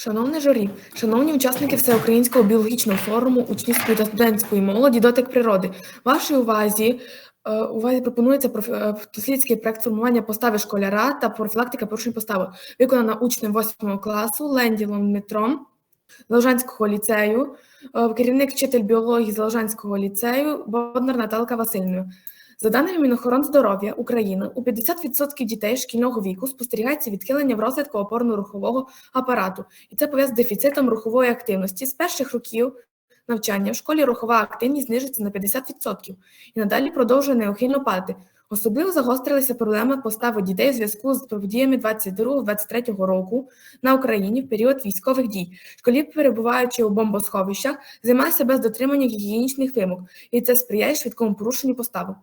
Шановне журі, шановні учасники Всеукраїнського біологічного форуму учнівської та студентської молоді «Дотик природи», вашій увазі, е, увазі пропонується проф- е, проект формування постави школяра та профілактика порушень постави, виконана учнем 8 класу Ленділом Дмитром Залежанського ліцею, е, керівник вчитель біології Залежанського ліцею Боднар Наталка Васильівна. За даними Мінохорондздоров'я України, у 50% дітей шкільного віку спостерігається відхилення в розвитку опорно-рухового апарату, і це пов'язано з дефіцитом рухової активності. З перших років навчання в школі рухова активність знижується на 50% і надалі продовжує неухильно падати. Особливо загострилися проблеми постави дітей у зв'язку з подіями 22-23 року на Україні в період військових дій. Школі, перебуваючи у бомбосховищах, займалися без дотримання гігієнічних вимог, і це сприяє швидкому порушенню постави.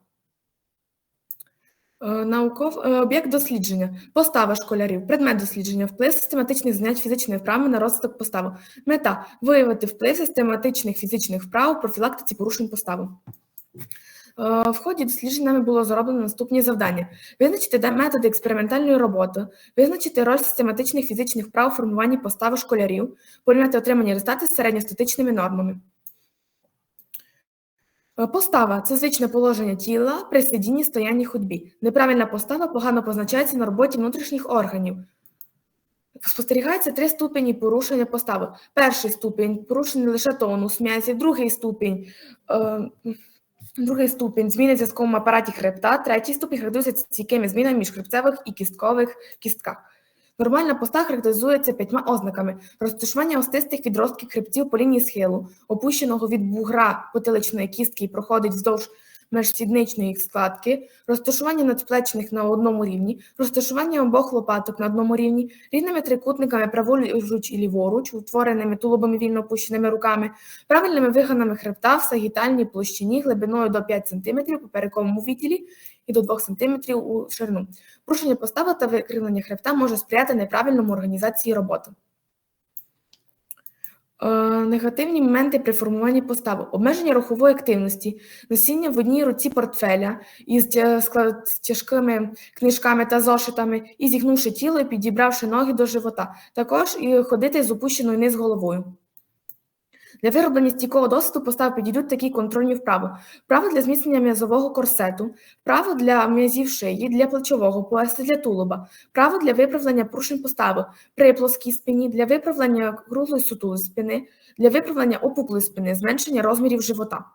Е, Науков е, об'єкт дослідження, постава школярів, предмет дослідження, вплив систематичних занять фізичними вправами на розвиток постави. Мета виявити вплив систематичних фізичних вправ у профілактиці порушень постави. Е, В ході досліджень нами було зроблено наступні завдання: визначити методи експериментальної роботи, визначити роль систематичних фізичних вправ у формуванні постави школярів, порівняти отримані результати з середньостатичними нормами. Е, Постава це звичне положення тіла при сидінні, стоянні ходьбі. Неправильна постава погано позначається на роботі внутрішніх органів. Спостерігається три ступені порушення постави. Перший ступінь порушений лише тонус м'язів, другий ступінь. Е, Другий ступінь зміни в зв'язковому апараті хребта, третій ступінь характеризується стійкими змінами між хребцевих і кісткових кістках. Нормальна постава характеризується п'ятьма ознаками: розташування остистих відростків хребців по лінії схилу, опущеного від бугра потиличної кістки і проходить вздовж межсідничної складки, розташування надплечних на одному рівні, розташування обох лопаток на одному рівні, рівними трикутниками праворуч і ліворуч, утвореними тулубами вільно опущеними руками, правильними вигинами хребта в сагітальній площині глибиною до 5 см по поперековому відділі і до 2 см у ширину. Порушення постави та викривлення хребта може сприяти неправильному організації роботи. Е, негативні моменти при формуванні постави. Обмеження рухової активності, носіння в одній руці портфеля із тяжкими книжками та зошитами, і зігнувши тіло і підібравши ноги до живота. Також і ходити з опущеною вниз головою. Для вироблення стійкого досвіду постав підійдуть такі контрольні вправи. Вправи для зміцнення м'язового корсету, вправи для м'язів шиї, для плечового пояса, для тулуба, вправи для виправлення порушень постави при плоскій спині, для виправлення круглої сутулої спини, для виправлення опуклої спини, зменшення розмірів живота.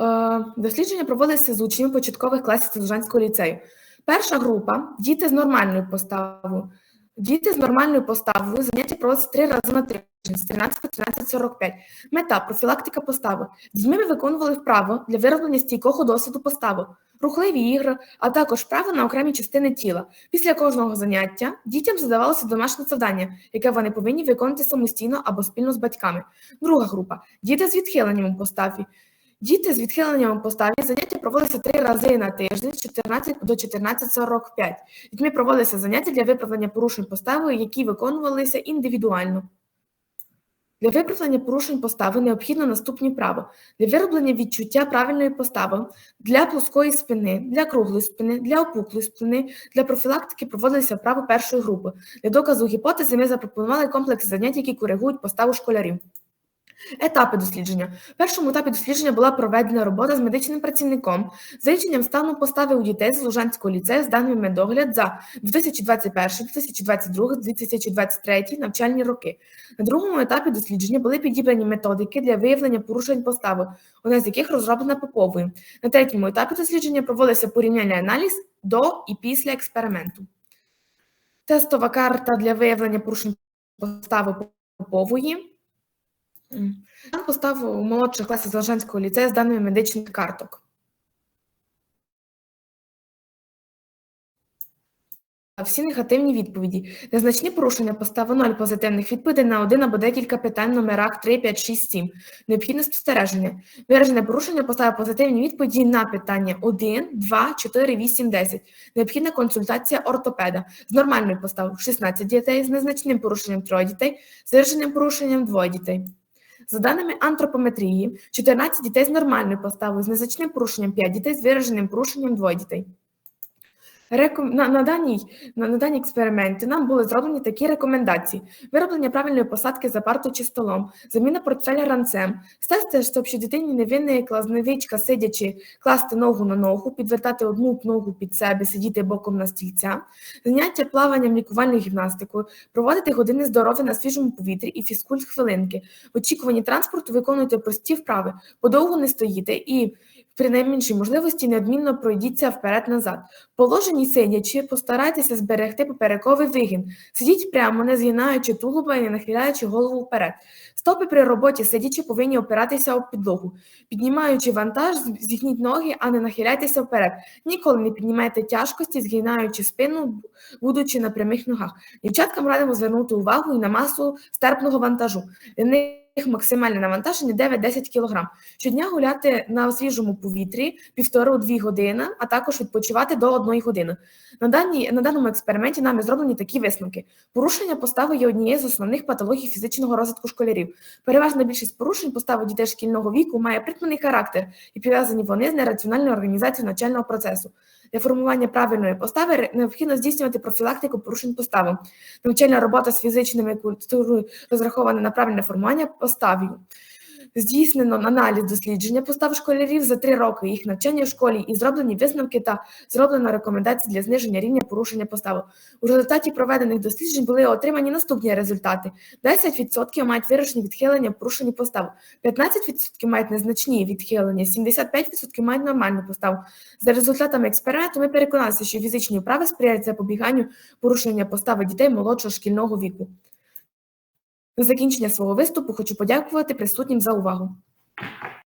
Е, Дослідження проводилися з учнями початкових класів Служанського ліцею. Перша група діти з нормальною поставою. Діти з нормальною поставою заняття проводяться три рази на тиждень з 13 по 13.45. Мета профілактика постави. Дітьми ми виконували вправи для вироблення стійкого досвіду постави, рухливі ігри, а також вправи на окремі частини тіла. Після кожного заняття дітям задавалося домашнє завдання, яке вони повинні виконати самостійно або спільно з батьками. Друга група діти з відхиленням у поставі. Діти з відхиленням у поставі заняття проводилися три рази на тиждень з 14 до 14.45. Дітьми проводилися заняття для виправлення порушень постави, які виконувалися індивідуально. Для виправлення порушень постави необхідно наступні вправи. Для вироблення відчуття правильної постави, для плоскої спини, для круглої спини, для опуклої спини, для профілактики проводилися вправи першої групи. Для доказу гіпотези ми запропонували комплекс занять, які коригують поставу школярів. Етапи дослідження. В першому етапі дослідження була проведена робота з медичним працівником з вивченням стану постави у дітей з Лужанського ліцею з даними медогляд за 2021, 2022, 2023 навчальні роки. На другому етапі дослідження були підібрані методики для виявлення порушень постави, одна з яких розроблена Поповою. На третьому етапі дослідження проводився порівняльний аналіз до і після експерименту. Тестова карта для виявлення порушень постави Попової. Там постав у молодших класів Залежанського ліцею з даними медичних карток. Всі негативні відповіді. Незначні порушення постави 0 позитивних відповідей на один або декілька питань в номерах 3, 5, 6, 7. Необхідне спостереження. Виражене порушення поставив позитивні відповіді на питання 1, 2, 4, 8, 10. Необхідна консультація ортопеда. З нормальною поставив 16 дітей, з незначним порушенням 3 дітей, з вираженим порушенням 2 дітей. За даними антропометрії, 14 дітей з нормальною поставою, з незначним порушенням 5 дітей, з вираженим порушенням 2 дітей. Реком... На, на, даній, на, на даній експерименті нам були зроблені такі рекомендації: вироблення правильної посадки за парту чи столом, заміна портфеля ранцем, стежте, щоб що дитині не виникла зневичка, сидячи, класти ногу на ногу, підвертати одну ногу під себе, сидіти боком на стільця, заняття плаванням, лікувальною гімнастикою, проводити години здоров'я на свіжому повітрі і фізкульт хвилинки. В очікуванні транспорту виконуйте прості вправи, подовго не стоїте і при найменшій можливості неодмінно пройдіться вперед-назад. Положені сидячи, постарайтеся зберегти поперековий вигін. Сидіть прямо, не згинаючи тулуба і не нахиляючи голову вперед. Стопи при роботі сидячи повинні опиратися об підлогу. Піднімаючи вантаж, зігніть ноги, а не нахиляйтеся вперед. Ніколи не піднімайте тяжкості, згинаючи спину, будучи на прямих ногах. Дівчаткам радимо звернути увагу і на масу стерпного вантажу. Для них максимальне навантаження 9-10 кг. Щодня гуляти на свіжому повітрі півтори-дві години, а також відпочивати до одної години. На, даній, на даному експерименті нами зроблені такі висновки. Порушення постави є однією з основних патологій фізичного розвитку школярів. Переважна більшість порушень постави дітей шкільного віку має притманий характер і пов'язані вони з нераціональною організацією навчального процесу. Для формування правильної постави необхідно здійснювати профілактику порушень постави. Навчальна робота з фізичними культурою розрахована на правильне формування поставів. Здійснено аналіз дослідження постав школярів за три роки їх навчання в школі і зроблені висновки та зроблено рекомендації для зниження рівня порушення постави. У результаті проведених досліджень були отримані наступні результати: 10% мають вирішені відхилення порушення постави, 15% мають незначні відхилення, 75% мають нормальну поставу. За результатами експерименту ми переконалися, що фізичні вправи сприяють запобіганню порушення постави дітей молодшого шкільного віку. На закінчення свого виступу хочу подякувати присутнім за увагу.